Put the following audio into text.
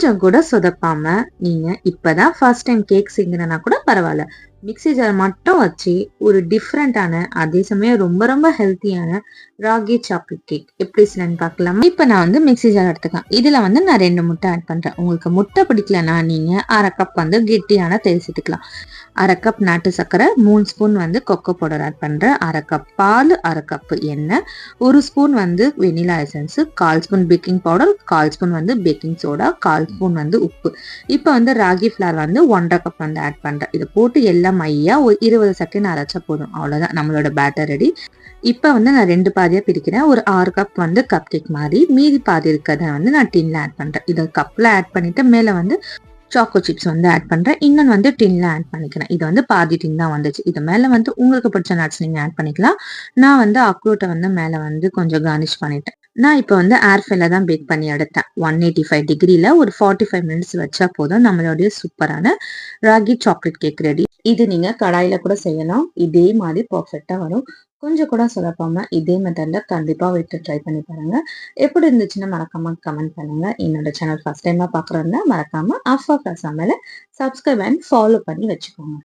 கொஞ்சம் கூட சொதப்பாம நீங்க இப்பதான் ஃபர்ஸ்ட் டைம் கேக் செய்யணும்னா கூட பரவாயில்ல. மிக்ஸி ஜார் மட்டும் வச்சு ஒரு டிஃப்ரெண்டான அதே சமயம் ரொம்ப ரொம்ப ஹெல்த்தியான ராகி சாக்லேட் கேக் எப்படி செய்யலாம்னு பார்க்கலாமா? இப்போ நான் வந்து மிக்ஸி ஜார் எடுத்துக்கலாம். இதில் வந்து நான் ரெண்டு முட்டை ஆட் பண்ணுறேன் உங்களுக்கு முட்டை பிடிக்கலனா நீங்கள் அரை கப் வந்து கெட்டியான தேல் சேர்த்துக்கலாம். அரை கப் நாட்டு சர்க்கரை மூணு ஸ்பூன் வந்து கொக்கோ பவுடர் ஆட் பண்ணுறேன் அரை கப் பால் அரை கப் எண்ணெய் ஒரு ஸ்பூன் வந்து வெனிலா எசன்ஸு கால் ஸ்பூன் பேக்கிங் பவுடர் கால் ஸ்பூன் வந்து பேக்கிங் சோடா கால் ஸ்பூன் வந்து உப்பு. இப்போ வந்து ராகி ஃப்ளார் வந்து ஒன்றரை கப் வந்து ஆட் பண்ணுறேன் இதை போட்டு எல்லாம் மையா ஒரு இருபது செகண்ட் அரைச்சா போதும். அவ்வளவுதான். நம்மளோட பேட்டர் ரெடி இப்போ வந்து நான் ரெண்டு பாதியாக பிரிக்கிறேன். ஒரு ஆறு கப் வந்து கப் கேக் மாதிரி. மீதி பாதி இருக்கிறத வந்து நான் டின்ல ஆட் பண்ணுறேன் இதை கப்பில் ஆட் பண்ணிட்டு மேலே வந்து சாக்கோ சிப்ஸ் வந்து ஆட் பண்ணுறேன் இன்னொன்று வந்து டின்ல ஆட் பண்ணிக்கிறேன். இது வந்து பாதி டின் தான் வந்துச்சு. இது மேலே வந்து உங்களுக்கு பிடிச்ச நட்ஸ் நீங்கள் ஆட் பண்ணிக்கலாம். நான் வந்து அக்ரூட்டை வந்து மேலே வந்து கொஞ்சம் கார்னிஷ் பண்ணிட்டேன். நான் இப்போ வந்து ஏர் ஃபைல தான் பேக் பண்ணி எடுத்தேன். ஒன் எயிட்டி ஃபைவ் டிகிரியில் ஒரு ஃபார்ட்டி ஃபைவ் மினிட்ஸ் வச்சா போதும். நம்மளுடைய சூப்பரான ராகி சாக்லேட் கேக் ரெடி இது நீங்கள் கடாயில் கூட செய்யலாம். இதே மாதிரி பர்ஃபெக்டாக வரும். கொஞ்சம் கூட சொதப்பாம இதே மெத்தடில் கண்டிப்பாக விட்டு ட்ரை பண்ணி பாருங்கள் எப்படி இருந்துச்சுன்னு மறக்காம கமெண்ட் பண்ணுங்க. என்னோட சேனல் ஃபர்ஸ்ட் டைமாக பார்க்குறதுனா ஆஃப் அஃபா சமையலை சப்ஸ்கிரைப் அண்ட் ஃபாலோ பண்ணி வச்சுக்கோங்க.